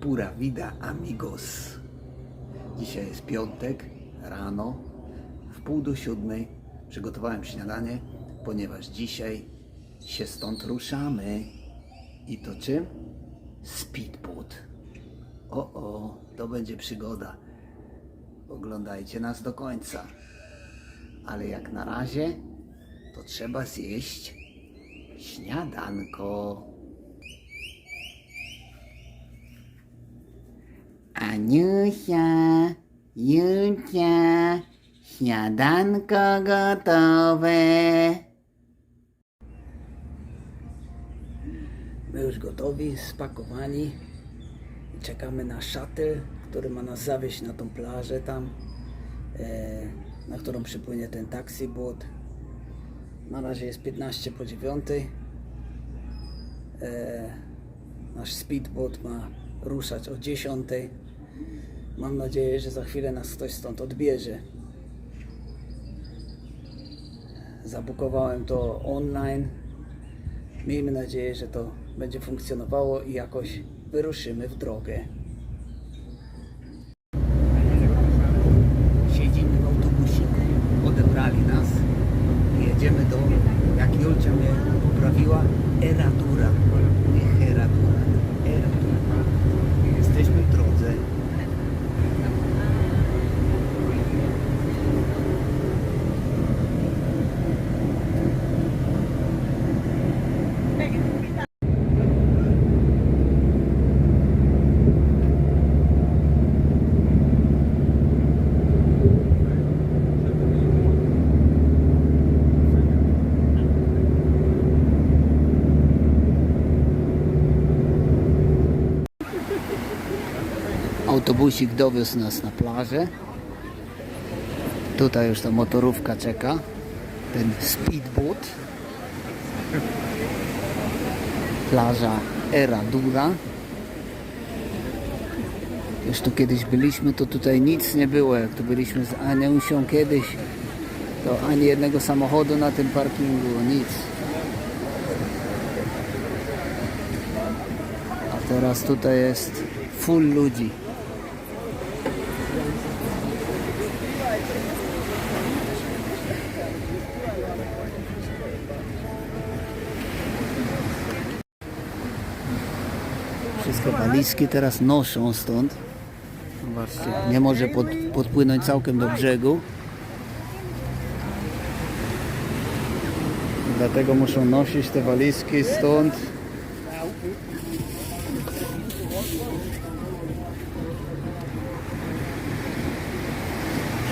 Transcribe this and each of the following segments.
Pura vida amigos. Dzisiaj jest piątek, rano, w pół do siódmej przygotowałem śniadanie, ponieważ dzisiaj się stąd ruszamy. I to czym? Speedboat. O, o, to będzie przygoda. Oglądajcie nas do końca. Ale jak na razie, to trzeba zjeść śniadanko. Aniusia, Julcia, śniadanko gotowe. My już gotowi, spakowani czekamy na shuttle, który ma nas zawieźć na tą plażę tam, e, na którą przypłynie ten taxi boat. Na razie jest 15 po 9. E, nasz speedboat ma ruszać o 10. Mam nadzieję, że za chwilę nas ktoś stąd odbierze. Zabukowałem to online. Miejmy nadzieję, że to będzie funkcjonowało i jakoś wyruszymy w drogę. Siedzimy w autobusiku, odebrali nas. Jedziemy do, jak Julcia mnie poprawiła, Eradura. Nie Heradura, Eradura. Jesteśmy w drodze. Autobusik dowiózł nas na plażę. Tutaj już ta motorówka czeka. Ten speedboat. Plaża Era Dura. Już tu kiedyś byliśmy, to tutaj nic nie było. Jak tu byliśmy z Aniusią kiedyś, to ani jednego samochodu na tym parkingu, nic. A teraz tutaj jest full ludzi. Wszystkie walizki teraz noszą stąd. Zobaczcie, nie może pod, podpłynąć całkiem do brzegu. Dlatego muszą nosić te walizki stąd.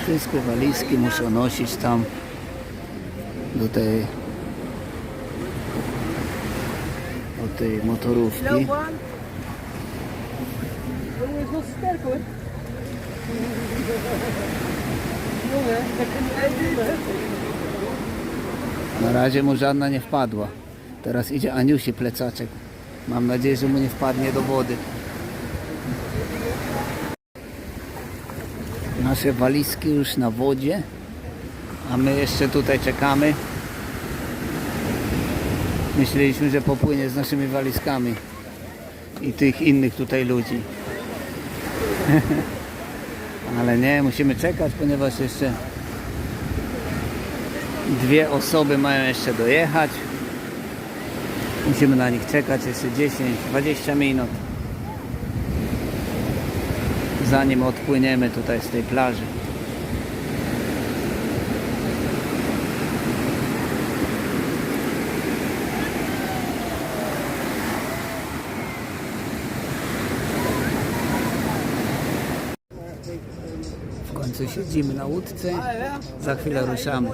Wszystkie walizki muszą nosić tam do tej do tej motorówki. Is nog sterk. Na razie mu żadna nie wpadła. Teraz idzie Aniusi plecaczek. Mam nadzieję, że mu nie wpadnie do wody. Nasze walizki już na wodzie, a my jeszcze tutaj czekamy. Myśleliśmy, że popłynie z naszymi walizkami i tych innych tutaj ludzi. Ale nie, musimy czekać, ponieważ jeszcze Dwie osoby mają jeszcze dojechać. Musimy na nich czekać jeszcze 10-20 minut. Zanim odpłyniemy tutaj z tej plaży. W końcu siedzimy na łódce. Za chwilę ruszamy.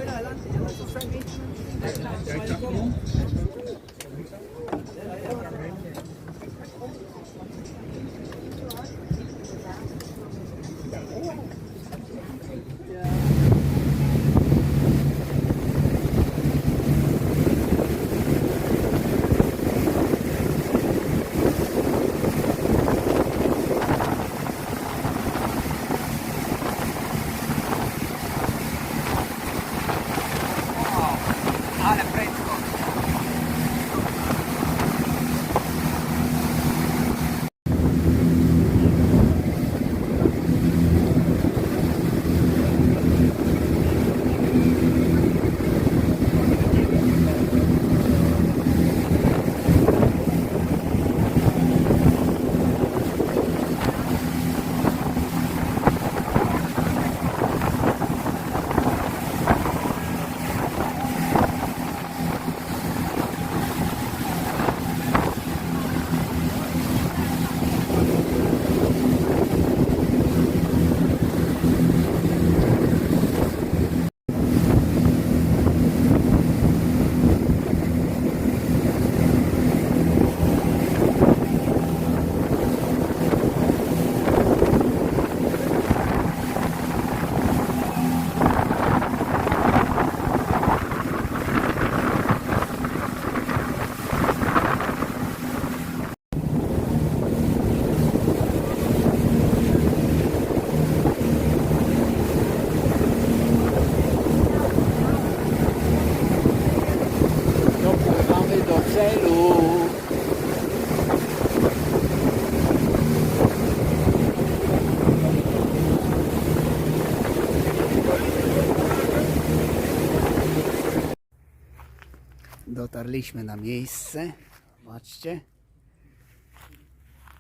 Dotarliśmy na miejsce. Zobaczcie.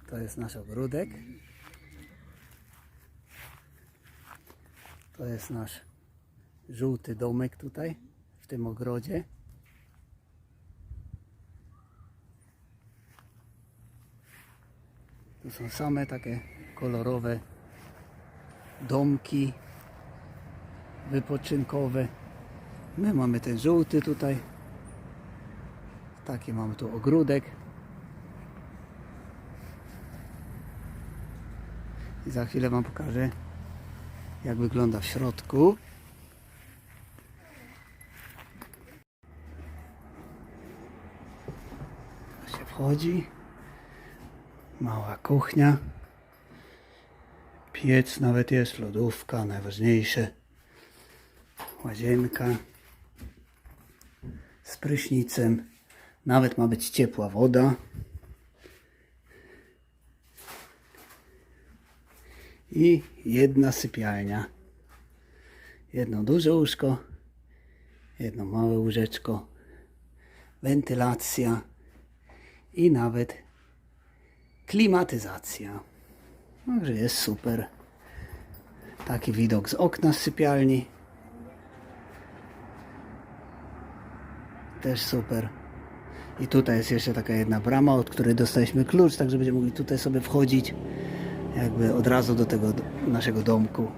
To jest nasz ogródek. To jest nasz żółty domek tutaj, w tym ogrodzie. Tu są same takie kolorowe domki wypoczynkowe. My mamy ten żółty tutaj. Taki mamy tu ogródek. I za chwilę Wam pokażę, jak wygląda w środku. Tu się wchodzi. Mała kuchnia. Piec nawet jest, lodówka, najważniejsze. Łazienka z prysznicem. Nawet ma być ciepła woda. I jedna sypialnia. Jedno duże łóżko, jedno małe łóżeczko, wentylacja i nawet klimatyzacja. Także jest super. Taki widok z okna sypialni. Też super. I tutaj jest jeszcze taka jedna brama, od której dostaliśmy klucz, także będziemy mogli tutaj sobie wchodzić jakby od razu do tego naszego domku.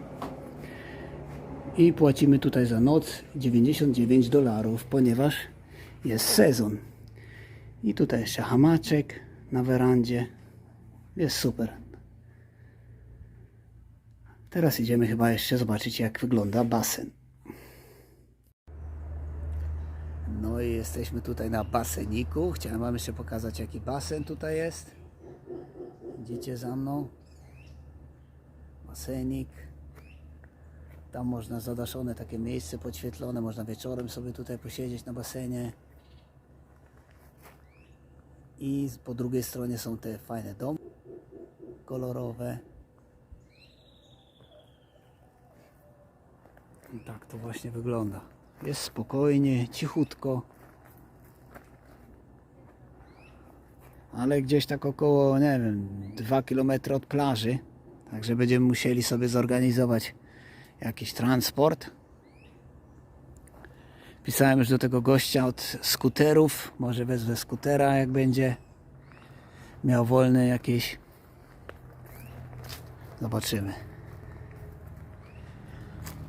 I płacimy tutaj za noc 99 dolarów, ponieważ jest sezon. I tutaj jeszcze hamaczek na werandzie. Jest super. Teraz idziemy chyba jeszcze zobaczyć jak wygląda basen. No i jesteśmy tutaj na baseniku. Chciałem Wam jeszcze pokazać jaki basen tutaj jest. Idziecie za mną. Basenik. Tam można zadaszone takie miejsce podświetlone. Można wieczorem sobie tutaj posiedzieć na basenie. I po drugiej stronie są te fajne domy kolorowe. I tak to właśnie wygląda. Jest spokojnie, cichutko. Ale gdzieś tak około, nie wiem, 2 km od plaży. Także będziemy musieli sobie zorganizować jakiś transport. Pisałem już do tego gościa od skuterów. Może wezwę skutera, jak będzie miał wolne jakieś. Zobaczymy.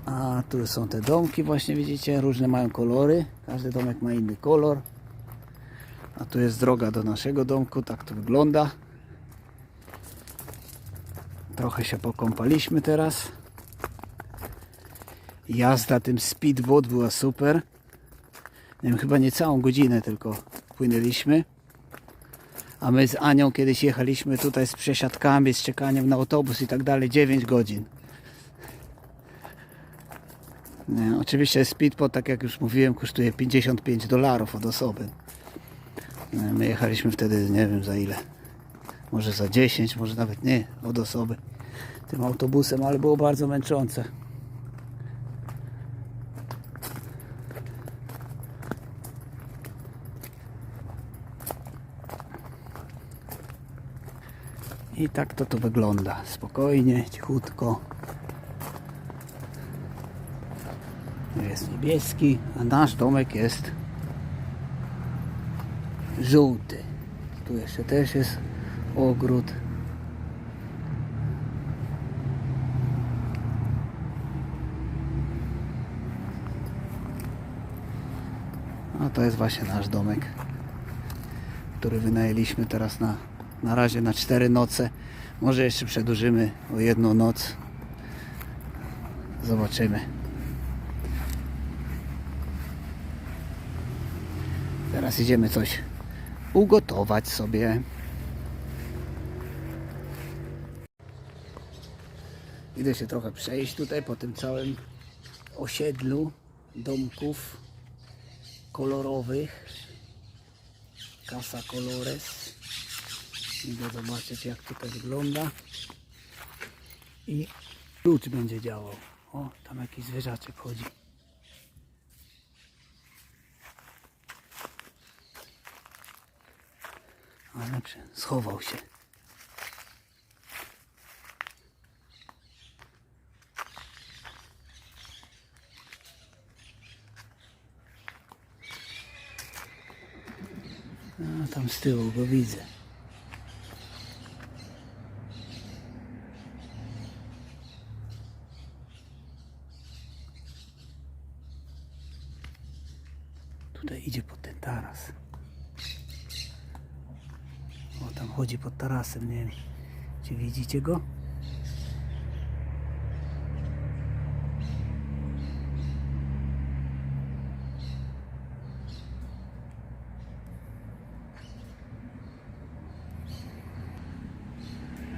A tu są te domki właśnie widzicie, różne mają kolory. Każdy domek ma inny kolor. A tu jest droga do naszego domku, tak to wygląda. Trochę się pokąpaliśmy teraz. Jazda tym speedboat była super. Nie wiem, chyba nie całą godzinę tylko płynęliśmy. A my z Anią kiedyś jechaliśmy tutaj z przesiadkami, z czekaniem na autobus i tak dalej 9 godzin. Oczywiście speedboat, tak jak już mówiłem, kosztuje 55 dolarów od osoby. My jechaliśmy wtedy, nie wiem za ile. Może za 10, może nawet nie od osoby. Tym autobusem, ale było bardzo męczące. I tak to tu wygląda. Spokojnie, cichutko. Jest niebieski, a nasz domek jest żółty. Tu jeszcze też jest ogród. A to jest właśnie nasz domek, który wynajęliśmy teraz na, na razie na cztery noce. Może jeszcze przedłużymy o jedną noc. Zobaczymy. Teraz idziemy coś ugotować sobie. Idę się trochę przejść tutaj po tym całym osiedlu domków kolorowych. Casa Colores. Idę zobaczyć jak tutaj wygląda. I klucz będzie działał. O, tam jakiś zwierzaczek chodzi. Ale schował się. A tam z tyłu go widzę. Tutaj idzie pod ten taras. O, tam chodzi pod tarasem, nie wiem. Czy widzicie go?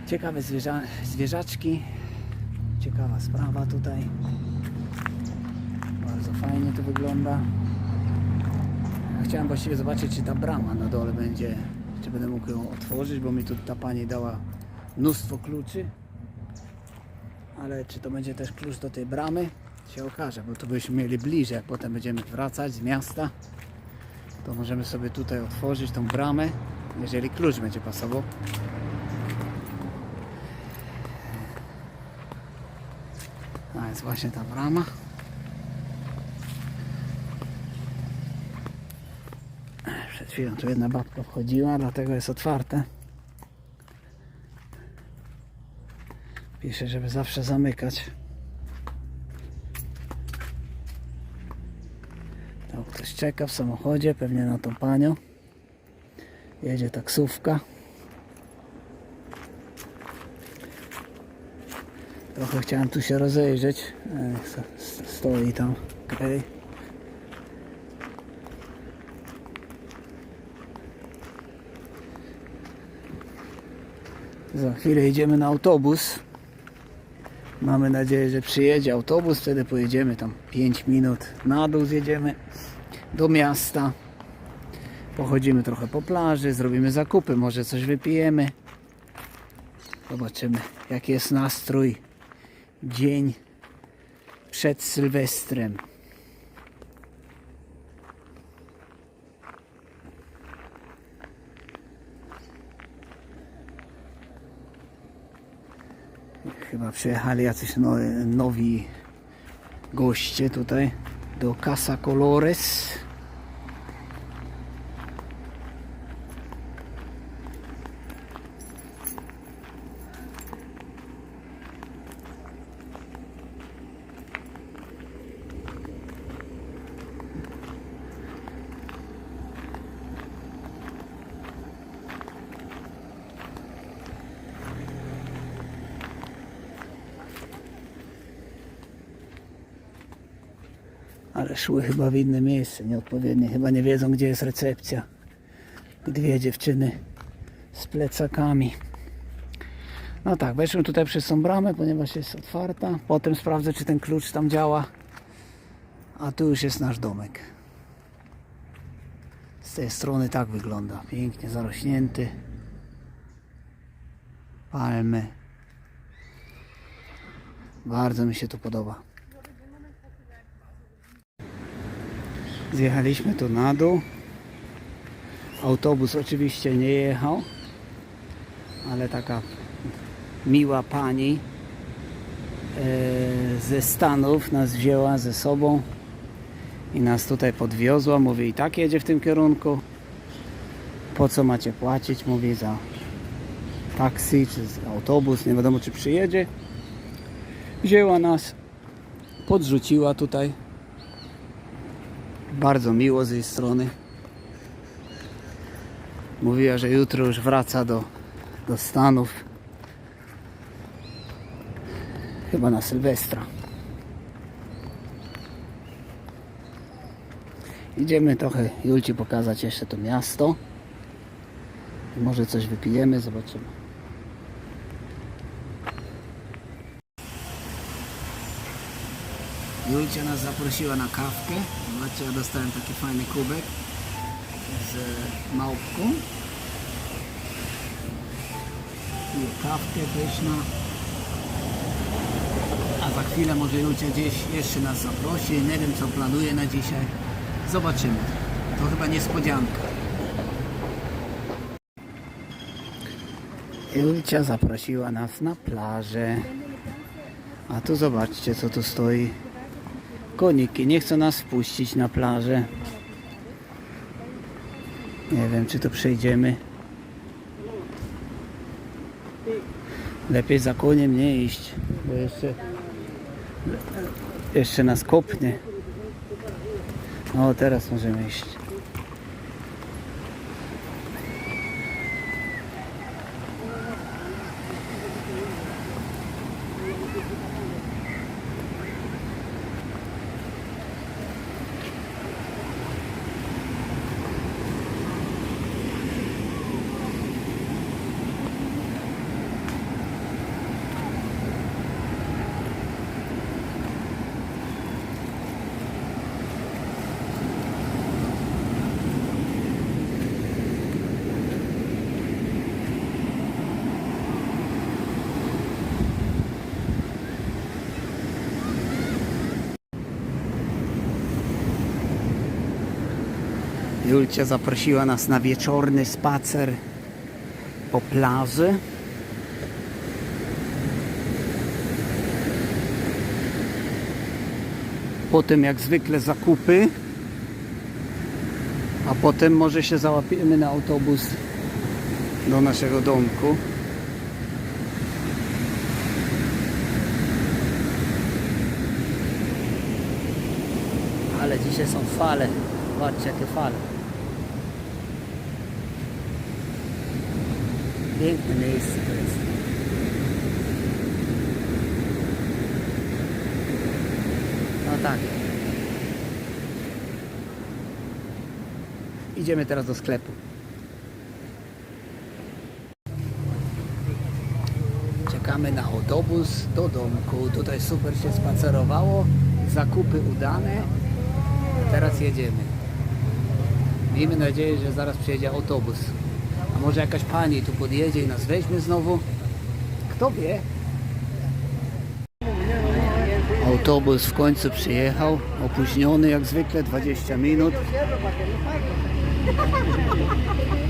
Ciekawe zwierza zwierzaczki. Ciekawa sprawa tutaj. Bardzo fajnie to wygląda. Chciałem właściwie zobaczyć, czy ta brama na dole będzie, będę mógł ją otworzyć, bo mi tu ta pani dała mnóstwo kluczy. Ale czy to będzie też klucz do tej bramy, się okaże, bo tu byśmy mieli bliżej, jak potem będziemy wracać z miasta, to możemy sobie tutaj otworzyć tą bramę, jeżeli klucz będzie pasował. A jest właśnie ta brama. Przed chwilą tu jedna babka wchodziła, dlatego jest otwarte. Pisze, żeby zawsze zamykać. Tam ktoś czeka w samochodzie, pewnie na tą panią. Jedzie taksówka. Trochę chciałem tu się rozejrzeć. E, Stoi tam. Okej. Za chwilę idziemy na autobus. Mamy nadzieję, że przyjedzie autobus, wtedy pojedziemy tam 5 minut na dół zjedziemy do miasta. Pochodzimy trochę po plaży, zrobimy zakupy, może coś wypijemy. Zobaczymy jaki jest nastrój dzień przed Sylwestrem. Chyba przyjechali jacyś no, nowi goście tutaj do Casa Colores. Ale szły chyba w inne miejsce, nieodpowiednie. Chyba nie wiedzą, gdzie jest recepcja. Dwie dziewczyny z plecakami. No tak, weszłem tutaj przez tą bramę, ponieważ jest otwarta. Potem sprawdzę, czy ten klucz tam działa. A tu już jest nasz domek. Z tej strony tak wygląda. Pięknie zarośnięty. Palmy. Bardzo mi się tu podoba. Zjechaliśmy tu na dół. Autobus oczywiście nie jechał, ale taka miła pani e, ze Stanów nas wzięła ze sobą i nas tutaj podwiozła. Mówi i tak jedzie w tym kierunku. Po co macie płacić? Mówi za taksi czy za autobus, nie wiadomo czy przyjedzie. Wzięła nas, podrzuciła tutaj bardzo miło z jej strony. Mówiła, że jutro już wraca do, do Stanów. Chyba na Sylwestra. Idziemy trochę Julci pokazać jeszcze to miasto. Może coś wypijemy, zobaczymy. Julcia nas zaprosiła na kawkę. Zobaczcie, ja dostałem taki fajny kubek z małpką. Piję kawkę pyszna. A za chwilę może Julcia gdzieś jeszcze nas zaprosi. Nie wiem co planuje na dzisiaj. Zobaczymy. To chyba niespodzianka. Julcia zaprosiła nas na plażę. A tu zobaczcie, co tu stoi. Koniki nie chcą nas wpuścić na plażę. Nie wiem, czy tu przejdziemy. Lepiej za koniem nie iść, bo jeszcze, jeszcze nas kopnie. O, teraz możemy iść. Julcia zaprosiła nas na wieczorny spacer po plaży. Potem jak zwykle zakupy. A potem może się załapiemy na autobus do naszego domku. Ale dzisiaj są fale. Zobaczcie jakie fale. Piękne miejsce to jest. No tak. Idziemy teraz do sklepu. Czekamy na autobus do domku. Tutaj super się spacerowało. Zakupy udane. Teraz jedziemy. Miejmy nadzieję, że zaraz przyjedzie autobus. Może jakaś pani tu podjedzie i nas weźmie znowu? Kto wie? Autobus w końcu przyjechał. Opóźniony jak zwykle 20 minut.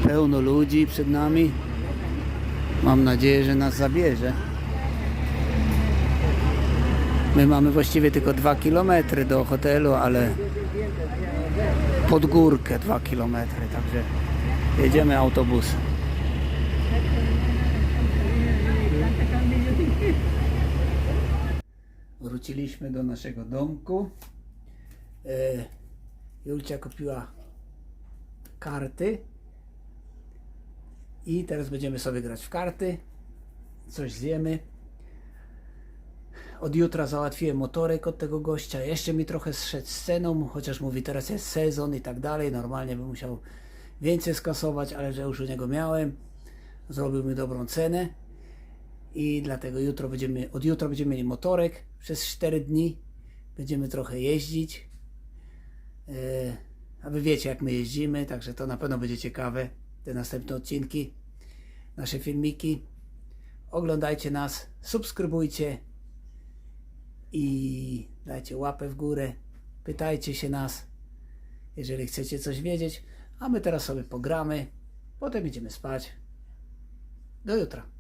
Pełno ludzi przed nami. Mam nadzieję, że nas zabierze. My mamy właściwie tylko 2 km do hotelu, ale pod górkę 2 km, także jedziemy autobusem. Wróciliśmy do naszego domku. E, Julcia kupiła karty i teraz będziemy sobie grać w karty. Coś zjemy. Od jutra załatwiłem motorek od tego gościa. Jeszcze mi trochę zszedł z ceną, chociaż mówi teraz jest sezon i tak dalej. Normalnie bym musiał więcej skasować, ale że już u niego miałem, zrobił mi dobrą cenę. I dlatego jutro będziemy, od jutra będziemy mieli motorek przez 4 dni. Będziemy trochę jeździć. Yy, a wy wiecie jak my jeździmy, także to na pewno będzie ciekawe. Te następne odcinki, nasze filmiki. Oglądajcie nas, subskrybujcie i dajcie łapę w górę. Pytajcie się nas, jeżeli chcecie coś wiedzieć. A my teraz sobie pogramy, potem idziemy spać. Do jutra.